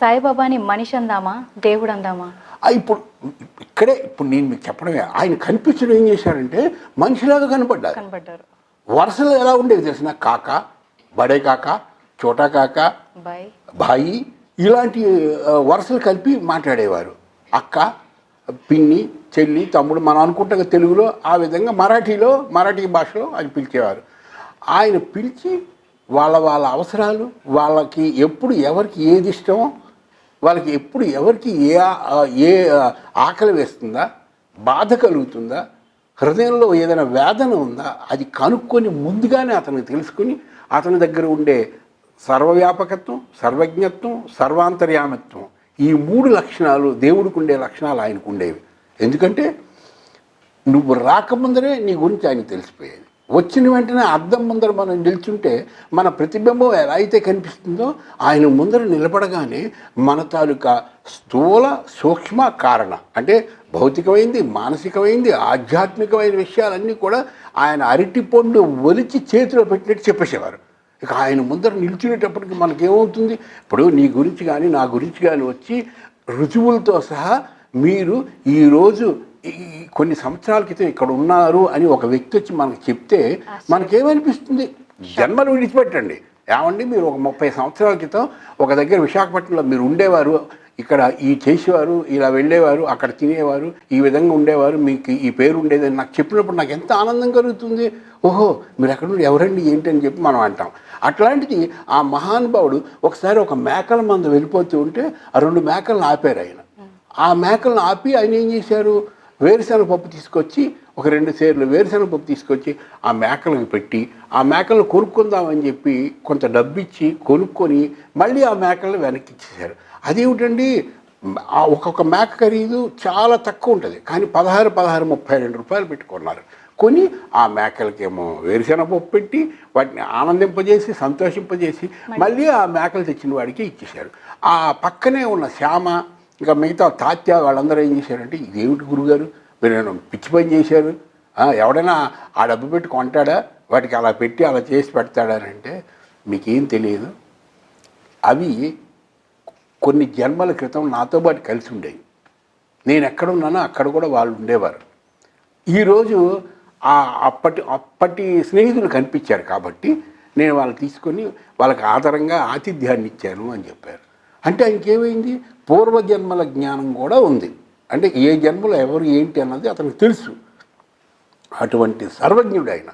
సాయిబాబాని మనిషి అందామా దేవుడు అందామా ఇప్పుడు ఇక్కడే ఇప్పుడు నేను మీకు చెప్పడమే. ఆయన కనిపించడం ఏం చేశారంటే మనిషిలాగా కనపడ్డారు కనబడ్డారు. వరుసలు ఎలా ఉండేవి తెలిసిన కాక బడే కాక చోటా కాక బాయ్. ఇలాంటి వరుసలు కలిపి మాట్లాడేవారు. అక్క పిన్ని చెల్లి తమ్ముడు మనం అనుకుంటాం తెలుగులో ఆ విధంగా మరాఠీలో మరాఠీ భాషలో ఆయన పిలిచేవారు. ఆయన పిలిచి వాళ్ళ వాళ్ళ అవసరాలు వాళ్ళకి ఎప్పుడు ఎవరికి ఏది ఇష్టమో వాళ్ళకి ఎప్పుడు ఎవరికి ఏ ఏ ఆకలి వేస్తుందా? బాధ కలుగుతుందా? హృదయంలో ఏదైనా వేదన ఉందా? అది కనుక్కొని ముందుగానే అతనికి తెలుసుకుని అతని దగ్గర ఉండే సర్వవ్యాపకత్వం సర్వజ్ఞత్వం సర్వాంతర్యామత్వం ఈ మూడు లక్షణాలు దేవుడికి ఉండే లక్షణాలు ఆయనకు ఉండేవి. ఎందుకంటే నువ్వు రాకముందరే నీ గురించి ఆయనకు తెలిసిపోయేది. వచ్చిన వెంటనే అద్దం ముందర మనం నిల్చుంటే మన ప్రతిబింబం ఎలా అయితే కనిపిస్తుందో ఆయన ముందర నిలబడగానే మన తాలూకా స్థూల సూక్ష్మ కారణ. అంటే భౌతికమైంది మానసికమైంది ఆధ్యాత్మికమైన విషయాలన్నీ కూడా ఆయన అరటి పండు ఒలిచి చేతిలో పెట్టినట్టు చెప్పేసేవారు. ఇక ఆయన ముందర నిల్చునేటప్పటికి మనకేమవుతుంది? ఇప్పుడు నీ గురించి కానీ నా గురించి కానీ వచ్చి రుజువులతో సహా మీరు ఈరోజు కొన్ని సంవత్సరాల క్రితం ఇక్కడ ఉన్నారు అని ఒక వ్యక్తి వచ్చి మనకు చెప్తే మనకేమనిపిస్తుంది? జన్మలు విడిచిపెట్టండి. ఏమండి మీరు ఒక ముప్పై సంవత్సరాల క్రితం ఒక దగ్గర విశాఖపట్నంలో మీరు ఉండేవారు ఇక్కడ ఈ చేసేవారు ఇలా వెళ్ళేవారు అక్కడ తినేవారు ఈ విధంగా ఉండేవారు మీకు ఈ పేరు ఉండేదని నాకు చెప్పినప్పుడు నాకు ఎంత ఆనందం కలుగుతుంది. ఓహో మీరు ఎక్కడ నుండి ఎవరండి? ఏంటి అని చెప్పి మనం అంటాం. అట్లాంటిది ఆ మహానుభావుడు ఒకసారి ఒక మేకల మంద వెళ్ళిపోతూ ఉంటే ఆ రెండు మేకలను ఆపారు ఆయన. ఆ మేకలను ఆపి ఆయన ఏం చేశారు? వేరుశనగ పప్పు తీసుకొచ్చి ఒక రెండు సేర్లు వేరుశనగ పప్పు తీసుకొచ్చి ఆ మేకలకు పెట్టి ఆ మేకలను కొనుక్కుందామని చెప్పి కొంత డబ్బు ఇచ్చి కొనుక్కొని మళ్ళీ ఆ మేకలను వెనక్కి ఇచ్చేశారు అదేమిటండి? ఆ ఒక్కొక్క మేక ఖరీదు చాలా తక్కువ ఉంటుంది. కానీ పదహారు పదహారు ముప్పై రెండు రూపాయలు పెట్టుకున్నారు. కొని ఆ మేకలకేమో వేరుశనగ పప్పు పెట్టి వాటిని ఆనందింపజేసి సంతోషింపజేసి మళ్ళీ ఆ మేకలు తెచ్చిన వాడికి ఇచ్చేశారు. ఆ పక్కనే ఉన్న శ్యామ ఇంకా మిగతా తాత్య వాళ్ళందరూ ఏం చేశారంటే ఇదేమిటి గురుగారు? మీరు నేను పిచ్చి పని చేశారు. ఎవడైనా ఆ డబ్బు పెట్టి కొంటాడా? వాటికి అలా పెట్టి అలా చేసి పెడతాడా? అని అంటే మీకేం తెలియదు. అవి కొన్ని జన్మల క్రితం నాతో పాటు కలిసి ఉండేవి. నేను ఎక్కడున్నానో అక్కడ కూడా వాళ్ళు ఉండేవారు. ఈరోజు ఆ అప్పటి అప్పటి స్నేహితులు కనిపించారు కాబట్టి నేను వాళ్ళు తీసుకొని వాళ్ళకి ఆధారంగా ఆతిథ్యాన్ని ఇచ్చాను అని చెప్పారు. అంటే ఆయనకి ఏమైంది పూర్వజన్మల జ్ఞానం కూడా ఉంది. అంటే ఏ జన్మలో ఎవరు ఏంటి అన్నది అతనికి తెలుసు. అటువంటి సర్వజ్ఞుడు ఆయన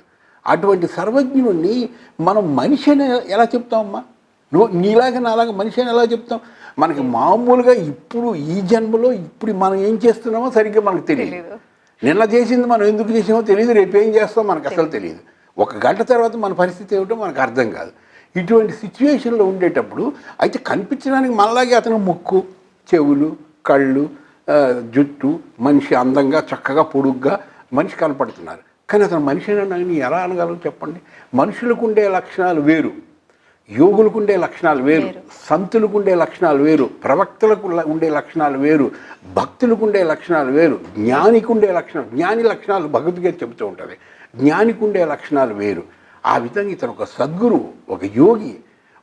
అటువంటి సర్వజ్ఞుడిని మనం మనిషి అని ఎలా చెప్తామమ్మా? నువ్వు నీలాగా నాలాగా మనిషి అని ఎలా చెప్తాం మనకి మామూలుగా ఇప్పుడు ఈ జన్మలో ఇప్పుడు మనం ఏం చేస్తున్నామో సరిగ్గా మనకు తెలియదు. నిన్న చేసింది మనం ఎందుకు చేసామో తెలియదు రేపు ఏం చేస్తామో మనకు అసలు తెలియదు ఒక గంట తర్వాత మన పరిస్థితి ఏమిటో మనకు అర్థం కాదు. ఇటువంటి సిచ్యువేషన్లో ఉండేటప్పుడు అయితే కనిపించడానికి మనలాగే అతను ముక్కు చెవులు కళ్ళు జుట్టు మనిషి అందంగా చక్కగా పొడుగ్గా మనిషి కనపడుతున్నారు. కానీ అతను మనిషి అని ఎలా అనగలరు చెప్పండి? మనుషులకు ఉండే లక్షణాలు వేరు యోగులకు ఉండే లక్షణాలు వేరు సంతులకు ఉండే లక్షణాలు వేరు ప్రవక్తలకు ఉండే లక్షణాలు వేరు భక్తులకు ఉండే లక్షణాలు వేరు జ్ఞానికి ఉండే లక్షణాలు జ్ఞాని లక్షణాలు భగవద్గీత చెబుతూ ఉంటుంది జ్ఞానికి ఉండే లక్షణాలు వేరు. ఆ విధంగా ఇతను ఒక సద్గురువు ఒక యోగి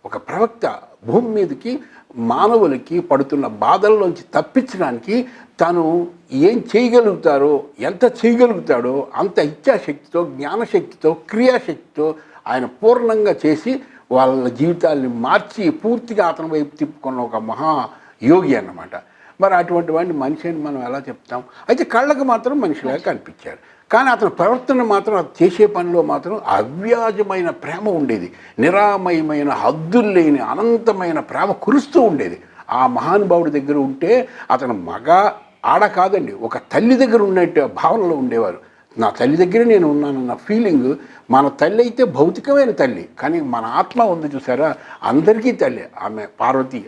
ఒక ప్రవక్త. భూమి మీదకి మానవులకి పడుతున్న బాధల్లోంచి తప్పించడానికి తను ఏం చేయగలుగుతారో ఎంత చేయగలుగుతాడో అంత ఇచ్ఛాశక్తితో జ్ఞానశక్తితో క్రియాశక్తితో ఆయన పూర్ణంగా చేసి వాళ్ళ జీవితాల్ని మార్చి పూర్తిగా అతని వైపు తిప్పుకున్న ఒక మహా యోగి అన్నమాట. మరి అటువంటి వాడిని మనిషి అని మనం ఎలా చెప్తాం? అయితే కళ్ళకు మాత్రం మనిషిలాగా కనిపించారు. కానీ అతని ప్రవర్తన మాత్రం అది చేసే పనిలో మాత్రం అవ్యాజమైన ప్రేమ ఉండేది. నిరామయమైన హద్దులు లేని అనంతమైన ప్రేమ కురుస్తూ ఉండేది. ఆ మహానుభావుడి దగ్గర ఉంటే అతను మగ ఆడ కాదండి ఒక తల్లి దగ్గర ఉన్నట్టు భావనలో ఉండేవారు. నా తల్లి దగ్గరే నేను ఉన్నానన్న ఫీలింగ్ మన తల్లి అయితే భౌతికమైన తల్లి కానీ మన ఆత్మ ఉంది చూసారా? అందరికీ తల్లి. ఆమె పార్వతి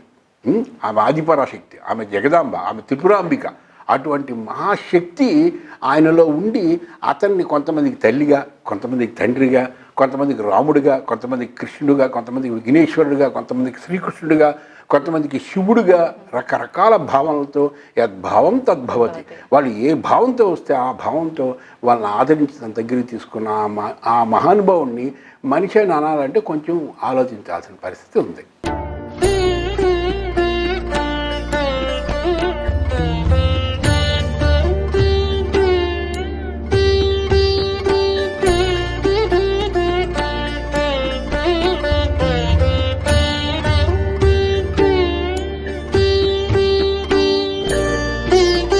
ఆమె ఆదిపరాశక్తి ఆమె జగదాంబ ఆమె త్రిపురాంబిక. అటువంటి మహాశక్తి ఆయనలో ఉండి అతన్ని కొంతమందికి తల్లిగా కొంతమందికి తండ్రిగా కొంతమందికి రాముడిగా కొంతమందికి కృష్ణుడుగా కొంతమందికి విఘ్నేశ్వరుడుగా కొంతమందికి శ్రీకృష్ణుడిగా కొంతమందికి శివుడుగా రకరకాల భావనలతో యద్భావం తద్భవతి. వాళ్ళు ఏ భావంతో వస్తే ఆ భావంతో వాళ్ళని ఆదరించి తన దగ్గరికి తీసుకున్న ఆ మహానుభావుణ్ణి మనిషి అని అనాలంటే కొంచెం ఆలోచించాల్సిన పరిస్థితి ఉంది.